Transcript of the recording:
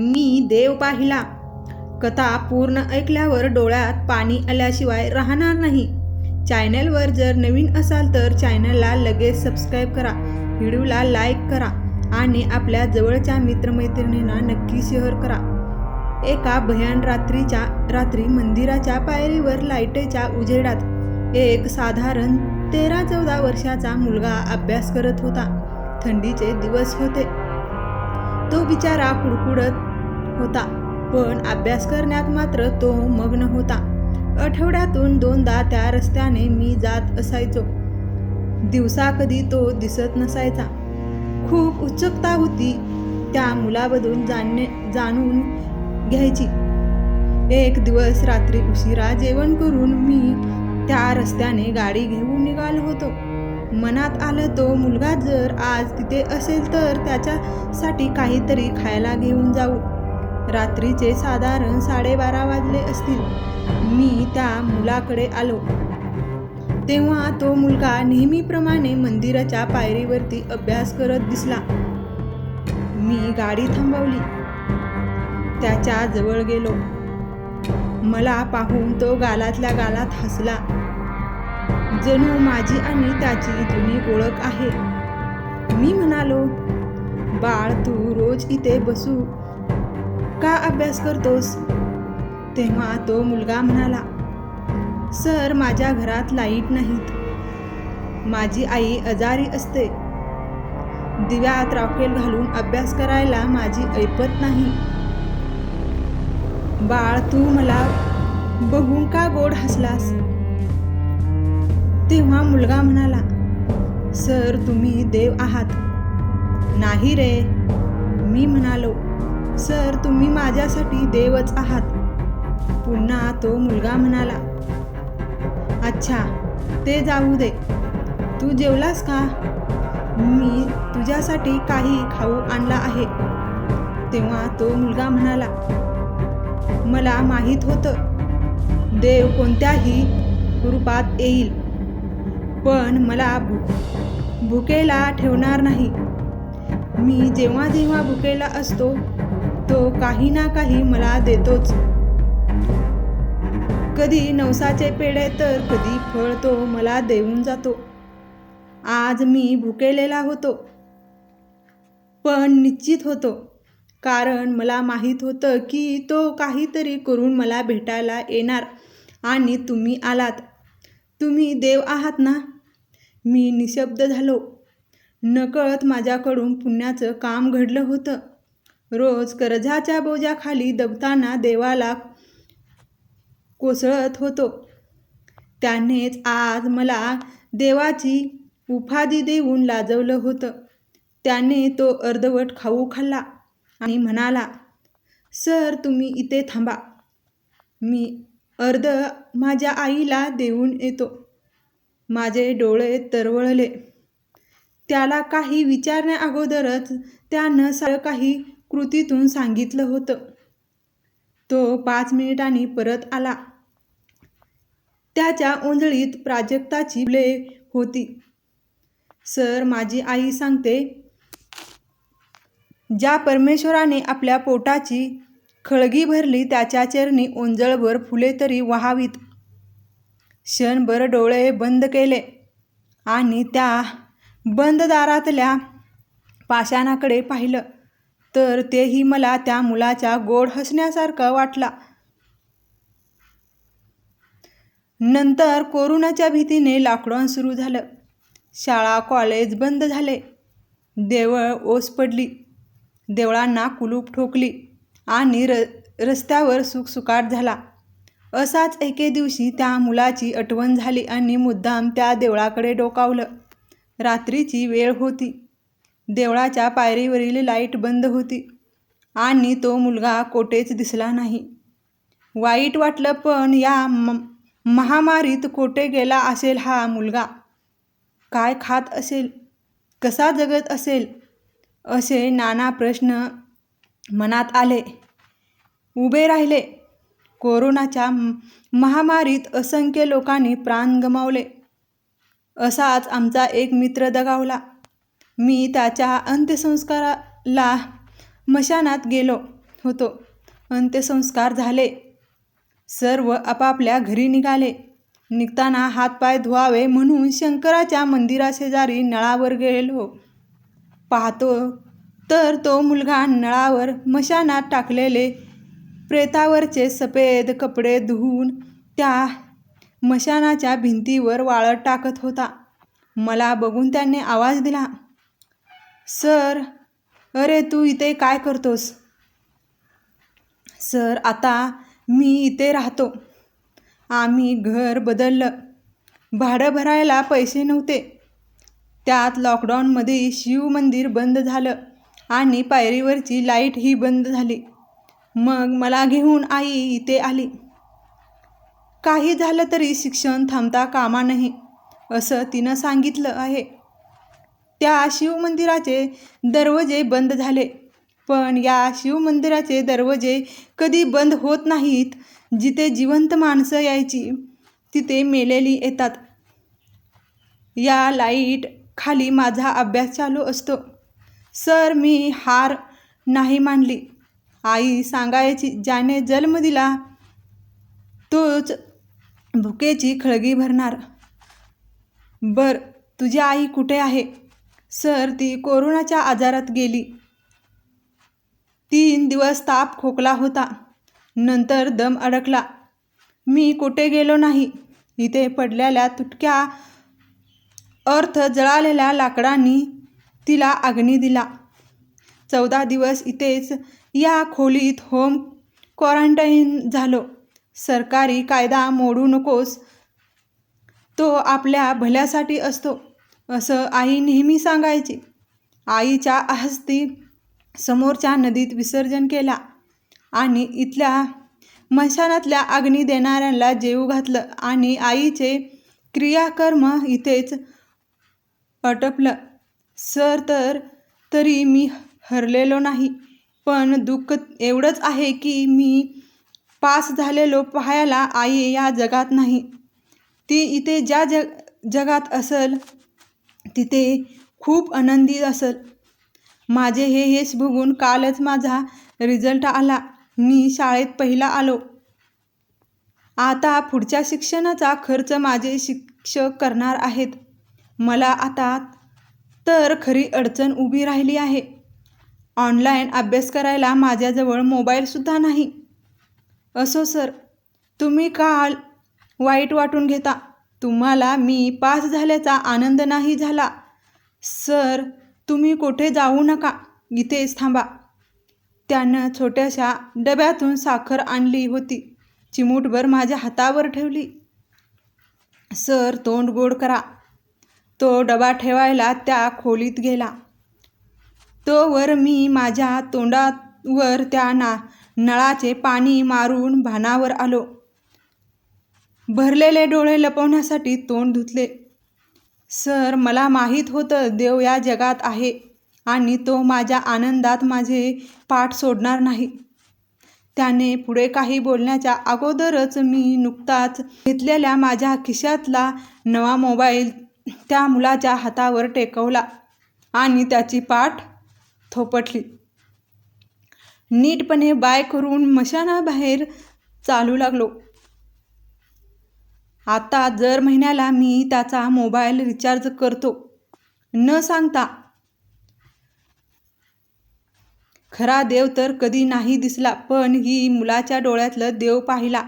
मी देव पाहिला. कथा पूर्ण ऐकल्यावर डोळ्यात पाणी आल्याशिवाय राहणार नाही. चॅनलवर जर नवीन असाल तर चॅनलला लगेच सबस्क्राईब करा व्हिडिओला लाईक करा आणि आपल्या जवळच्या मित्रमैत्रिणींना नक्की शेअर करा. एका भयान रात्रीच्या रात्री मंदिराच्या पायरीवर लाईटेच्या उजेडात एक साधारण तेरा चौदा वर्षाचा मुलगा अभ्यास करत होता. थंडीचे दिवस होते. तो बिचारा कुडकुडत होता. पण अभ्यास करण्यात मात्र तो मग्न होता. आठवड्यातून दोनदा त्या रस्त्याने मी जात असायचो. दिवसा कधी तो दिसत नसायचा. खूप उत्सुकता होती त्या मुलाबद्दल जाणणे जाणून घ्यायची. एक दिवस रात्री उशिरा जेवण करून मी त्या रस्त्याने गाडी घेऊन निघालो होतो. मनात आलं तो मुलगा जर आज तिथे असेल तर त्याच्यासाठी काहीतरी खायला घेऊन जाऊ. रात्रीचे साधारण साडेबारा वाजले असतील. मी त्या मुलाकडे आलो. तेव्हा तो मुलगा नेहमीप्रमाणे मंदिराच्या पायरीवरती अभ्यास करत दिसला. मी गाडी थांबवली. त्याच्याजवळ गेलो. मला पाहून तो गालातल्या गालात हसला. जणू माझी आणि त्याची जुनी ओळख आहे. मी म्हणालो बाळ तू रोज इथे बसू. का अभ्यास करतोस? तेव्हा तो मुलगा म्हणाला सर माझ्या घरात लाइट नाहीत. माझी आई आजारी असते. दिव्यात रॉकेल घालून अभ्यास करायला माझी ऐपत नाही. बाळ तू मला बघून का गोड हसलास? तेव्हा मुलगा म्हणाला सर तुम्ही देव आहात. नाही रे मी म्हणालो सर तुम्ही माझ्यासाठी देवच आहात. पुन्हा तो मुलगा म्हणाला अच्छा ते जाऊ दे. तू जेवलास का? मी तुझ्यासाठी काही खाऊ आणला आहे. तेव्हा तो मुलगा म्हणाला मला माहीत होतं. देव कोणत्याही रूपात येईल पण मला भूक भुकेला ठेवणार नाही. मी जेव्हा जेव्हा भुकेला असतो तो काही ना काही मला देतोच. कधी नवसाचे पेढे तर कधी फळ तो मला देऊन जातो. आज मी भुकेलेला होतो. पण निश्चित होतो. कारण मला माहीत होतं की तो काहीतरी करून मला भेटायला येणार. आणि तुम्ही आलात. तुम्ही देव आहात ना? मी निशब्द झालो. नकळत माझ्याकडून पुण्याचं काम घडलं होतं. रोज कर्जाच्या बोजाखाली दबताना देवाला कोसळत होतो. त्यानेच आज मला देवाची उपाधी देऊन लाजवलं होतं. त्याने तो अर्धवट खाऊ खाल्ला आणि म्हणाला सर तुम्ही इथे थांबा. मी अर्ध माझ्या आईला देऊन येतो. माझे डोळे तरवळले. त्याला काही विचारण्या अगोदरच त्यानं सारं काही कृतीतून सांगितलं होतं. तो पाच मिनिटांनी परत आला. त्याच्या ओंजळीत प्राजक्ताची फुले होती. सर माझी आई सांगते ज्या परमेश्वराने आपल्या पोटाची खळगी भरली त्याच्या चरणी ओंजळभर फुले तरी वाहावीत. क्षणभर डोळे बंद केले आणि त्या बंद दारातल्या पाषाणाकडे पाहिलं. तर तेही मला त्या मुलाच्या गोड हसण्यासारखं वाटला. नंतर कोरोनाच्या भीतीने लॉकडाऊन सुरू झालं. शाळा कॉलेज बंद झाले. देवळ ओस पडली. देवळांना कुलूप ठोकली आणि र रस्त्यावर सुखसुकाट झाला. असाच एके दिवशी त्या मुलाची आठवण झाली आणि मुद्दाम त्या देवळाकडे डोकावलं. रात्रीची वेळ होती. देवळाच्या पायरीवरील लाइट बंद होती आणि तो मुलगा कोठेच दिसला नाही. वाईट वाटलं पण या म महामारीत कोठे गेला असेल हा मुलगा? काय खात असेल? कसा जगत असेल? असे नाना प्रश्न मनात आले. उभे राहिले. कोरोनाच्या महामारीत असंख्य लोकांनी प्राण गमावले. असाच आमचा एक मित्र दगावला. मी त्याच्या अंत्यसंस्काराला मशानात गेलो होतो. अंत्यसंस्कार झाले. सर्व आपापल्या घरी निघाले. निघताना हातपाय धुवावे म्हणून शंकराच्या मंदिराशेजारी नळावर गेलो. पाहतो तर तो मुलगा नळावर मशानात टाकलेले प्रेतावरचे सफेद कपडे धुवून त्या मशानाच्या भिंतीवर वाळत टाकत होता. मला बघून त्याने आवाज दिला सर अरे तू इथे काय करतोस? सर आता मी इथे राहतो. आम्ही घर बदललं. भाडं भरायला पैसे नव्हते. त्यात लॉकडाऊनमध्ये शिव मंदिर बंद झालं आणि पायरीवरची लाईटही बंद झाली. मग मला घेऊन आई इथे आली. काही झालं तरी शिक्षण थांबता कामा नाही असं तिनं सांगितलं आहे. त्या शिवमंदिराचे दरवाजे बंद झाले. पण या शिवमंदिराचे दरवाजे कधी बंद होत नाहीत जिथे जिवंत माणसं यायची तिथे मेलेली येतात. या लाइट खाली माझा अभ्यास चालू असतो. सर मी हार नाही मांडली आई सांगायची ज्याने जन्म दिला तोच भुकेची खळगी भरणार. बर तुझी आई कुठे आहे? सर ती कोरोनाच्या आजारात गेली. तीन दिवस ताप खोकला होता. नंतर दम अडकला. मी कुठे गेलो नाही. इथे पडलेल्या तुटक्या अर्थ जळालेल्या लाकडांनी तिला अग्नी दिला. चौदा दिवस इथेच या खोलीत होम क्वारंटाईन झालो. सरकारी कायदा मोडू नकोस. तो आपल्या भल्यासाठी असतो. असं आई नेहमी सांगायची. आईच्या हस्ती समोरच्या नदीत विसर्जन केला आणि इथल्या मशानातल्या अग्नी देणाऱ्यांना जेऊ घातलं आणि आईचे क्रियाकर्म इथेच अटपलं सर तर तरी मी हरलेलो नाही पण दुःख एवढंच आहे की मी पास झालेलो पाहायला आई या जगात नाही. ती इथे ज्या जग जगात असल तिथे खूप आनंदी असल. माझे हे यश बघून कालच माझा रिझल्ट आला. मी शाळेत पहिला आलो. आता पुढच्या शिक्षणाचा खर्च माझे शिक्षक करणार आहेत. मला आता तर खरी अडचण उभी राहिली आहे. ऑनलाईन अभ्यास करायला माझ्याजवळ मोबाईलसुद्धा नाही. असो सर तुम्ही काल वाईट वाटून घेता. तुम्हाला मी पास झाल्याचा आनंद नाही झाला. सर तुम्ही कुठे जाऊ नका. इथेच थांबा. त्यानं छोट्याशा डब्यातून साखर आणली होती. चिमूटभर माझ्या हातावर ठेवली. सर तोंड गोड करा. तो डबा ठेवायला त्या खोलीत गेला. तोवर मी माझ्या तोंडावर त्या ना नळाचे पाणी मारून भानावर आलो. भरलेले डोळे लपवण्यासाठी तोंड धुतले. सर मला माहीत होतं देव या जगात आहे आणि तो माझ्या आनंदात माझे पाठ सोडणार नाही. त्याने पुढे काही बोलण्याच्या अगोदरच मी नुकताच घेतलेल्या माझ्या खिशातला नवा मोबाईल त्या मुलाच्या हातावर टेकवला आणि त्याची पाठ थोपटली. नीटपणे बाय करून मशानाबाहेर चालू लागलो. आता दर महिन्याला मी त्याचा मोबाईल रिचार्ज करतो. न सांगता. खरा देव तर कधी नाही दिसला पण ही मुलाच्या डोळ्यातलं देव पाहिला.